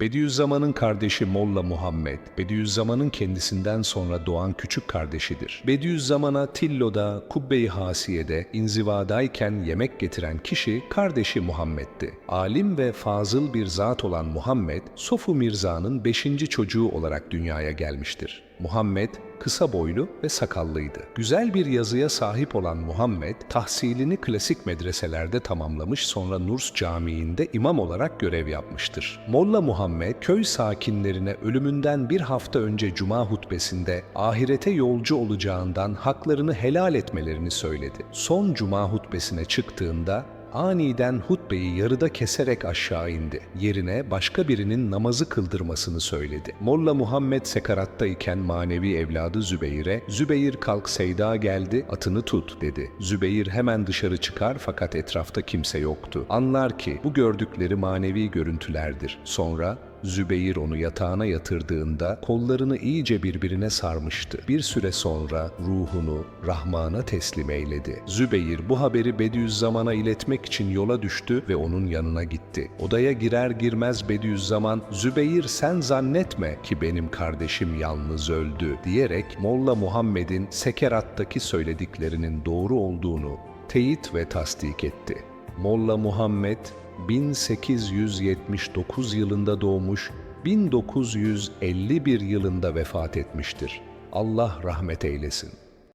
Bediüzzaman'ın kardeşi Molla Muhammed, Bediüzzaman'ın kendisinden sonra doğan küçük kardeşidir. Bediüzzaman'a Tillo'da, Kubbe-i Hasiye'de inzivadayken yemek getiren kişi kardeşi Muhammed'di. Alim ve fazıl bir zat olan Muhammed, Sofu Mirza'nın beşinci çocuğu olarak dünyaya gelmiştir. Muhammed kısa boylu ve sakallıydı. Güzel bir yazıya sahip olan Muhammed, tahsilini klasik medreselerde tamamlamış sonra Nurs Camii'nde imam olarak görev yapmıştır. Molla Muhammed, köy sakinlerine ölümünden bir hafta önce cuma hutbesinde ahirete yolcu olacağından haklarını helal etmelerini söyledi. Son cuma hutbesine çıktığında aniden hutbeyi yarıda keserek aşağı indi. Yerine başka birinin namazı kıldırmasını söyledi. Molla Muhammed sekarattayken manevi evladı Zübeyir'e Zübeyir kalk Seyda geldi atını tut dedi. Zübeyir hemen dışarı çıkar fakat etrafta kimse yoktu. Anlar ki bu gördükleri manevi görüntülerdir. Sonra Zübeyir onu yatağına yatırdığında kollarını iyice birbirine sarmıştı. Bir süre sonra ruhunu Rahman'a teslim eyledi. Zübeyir bu haberi Bediüzzaman'a iletmek için yola düştü ve onun yanına gitti. Odaya girer girmez Bediüzzaman, Zübeyir sen zannetme ki benim kardeşim yalnız öldü diyerek Molla Muhammed'in Sekerat'taki söylediklerinin doğru olduğunu teyit ve tasdik etti. Molla Muhammed 1879 yılında doğmuş, 1951 yılında vefat etmiştir. Allah rahmet eylesin.